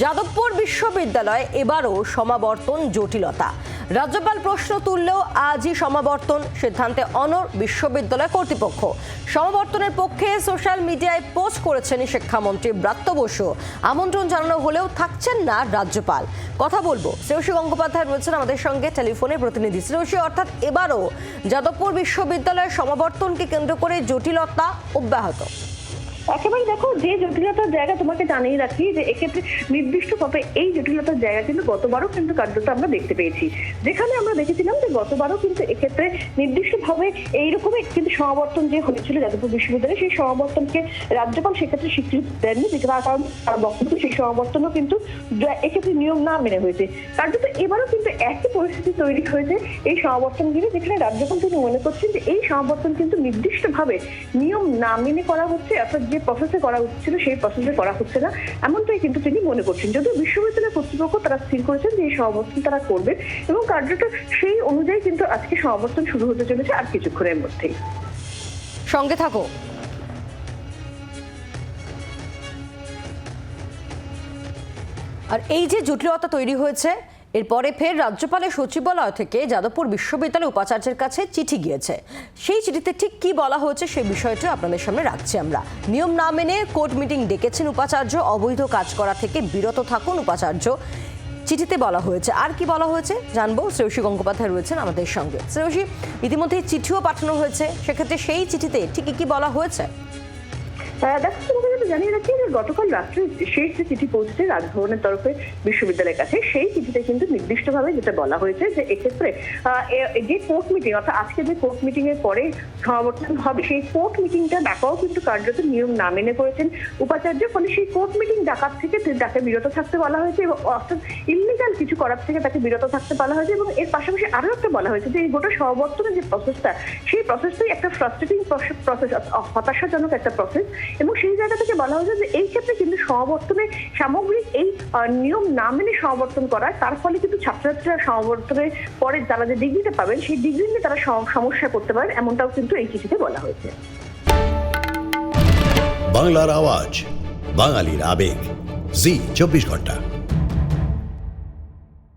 যাদবপুর বিশ্ববিদ্যালয়ে এবারও সমাবর্তন জটিলতা। রাজ্যপাল প্রশ্ন তুললেও আজই সমাবর্তন, সিদ্ধান্তে অনর বিশ্ববিদ্যালয় কর্তৃপক্ষ। সমাবর্তনের পক্ষে সোশ্যাল মিডিয়ায় পোস্ট করেছেন শিক্ষামন্ত্রী ব্রাত্য বসু। আমন্ত্রণ জানানো হলেও থাকছেন না রাজ্যপাল। কথা বলব, শ্রেয়সী গঙ্গোপাধ্যায় রয়েছেন আমাদের সঙ্গে, টেলিফোনে প্রতিনিধি। শ্রেয়সী, অর্থাৎ এবারও যাদবপুর বিশ্ববিদ্যালয়ের সমাবর্তনকে কেন্দ্র করে জটিলতা অব্যাহত। একেবারে দেখো, যে জটিলতার জায়গা তোমাকে জানিয়ে রাখি, যে এক্ষেত্রে নির্দিষ্টভাবে এই জটিলতার জায়গা কিন্তু গতবারও কিন্তু কার্যত আমরা দেখতে পেয়েছি। যেখানে আমরা দেখেছিলাম যে গতবারও কিন্তু এক্ষেত্রে নির্দিষ্টভাবে এইরকমই কিন্তু সমাবর্তন যে হয়েছিল যাদবপুর বিশ্ববিদ্যালয়ে, সেই সমাবর্তনকে রাজ্যপাল সেক্ষেত্রে স্বীকৃতি দেননি, যে কারণ তার বক্তব্য, সেই সমাবর্তনও কিন্তু এক্ষেত্রে নিয়ম না মেনে হয়েছে। কার্যত এবারও কিন্তু একই পরিস্থিতি তৈরি হয়েছে এই সমাবর্তন ঘিরে যেখানে রাজ্যপাল তিনি মনে করছেন যে এই সমাবর্তন কিন্তু নির্দিষ্টভাবে নিয়ম না মেনে করা হচ্ছে, অর্থাৎ যে প্রসেসে করা হচ্ছিল, সেই প্রসেসে করা হচ্ছে না। এমনটাই কিন্তু তিনি মনে করছেন। যদিও বিশ্ববিদ্যালয় কর্তৃপক্ষ তারা স্থির করেছেন যে এই সমাবর্তন তারা করবে এবং কার্যত সেই অনুযায়ী কিন্তু আজকে সমাবর্তন শুরু হতে চলেছে আর কিছুক্ষণের মধ্যেই। সঙ্গে থাকো। আর এই যে জটিলতা তৈরি হয়েছে এরপরে ফের রাজ্যপালের সচিবালয় থেকে যাদবপুর বিশ্ববিদ্যালয় উপাচার্যের কাছে চিঠি গিয়েছে। সেই চিঠিতে ঠিক কি বলা হয়েছে সেই বিষয়টি আপনাদের সামনে রাখছি আমরা। নিয়ম না মেনে কোর্ট মিটিং ডেকেছেন উপাচার্য, অবৈধ কাজ করা থেকে বিরত থাকুন উপাচার্য। চিঠিতে বলা হয়েছে। আর কি বলা হয়েছে জানব। শ্রেয়সী গঙ্গোপাধ্যায় রয়েছেন আমাদের সঙ্গে। শ্রেয়সী ইতিমধ্যে চিঠিও পাঠানো হয়েছে। সেক্ষেত্রে সেই চিঠিতে ঠিকই কি বলা হয়েছে? দেখো তোমাকে যেটা জানিয়ে রাখি, যে গতকাল রাত্রে শেষ যে চিঠি পৌঁছেছে রাজভবনের তরফে বিশ্ববিদ্যালয়ের কাছে, সেই চিঠিতে কিন্তু নির্দিষ্টভাবে যেটা বলা হয়েছে যে এক্ষেত্রে যে কোর্ট মিটিং অর্থাৎ আজকে যে কোর্ট মিটিং এর পরে সমাবর্তন হবে, সেই কোর্ট মিটিংটা ডাকাও কিন্তু কার্যত নিয়ম না মেনে করেছেন উপাচার্য। ফলে সেই কোর্ট মিটিং ডাকার থেকে তাকে বিরত থাকতে বলা হয়েছে এবং অর্থাৎ ইলিগাল কিছু করার থেকে তাকে বিরত থাকতে বলা হয়েছে এবং এর পাশাপাশি আরও একটা বলা হয়েছে যে এই গোটা সমাবর্তনের যে প্রসেসটা সেই প্রসেসটাই একটা ফ্রাস্ট্রেটিং প্রসেস হতাশাজনক একটা প্রসেস এবং সেই জায়গা থেকে বলা হয়েছে যে এই ক্ষেত্রে কিন্তু সমাবর্তনে সামগ্রিক এই নিয়ম না মেনে সমাবর্তন করার, তার ফলে কিন্তু ছাত্রছাত্রীরা সমাবর্তনের পরে তারা যে ডিগ্রিটা পাবেন, সেই ডিগ্রি নিয়ে তারা সম- সমস্যা করতে পারেন, এমনটাও কিন্তু এই চিঠিতে বলা হয়েছে। বাংলার আওয়াজ, বাঙালির আবেগ। জি, চব্বিশ ঘণ্টা।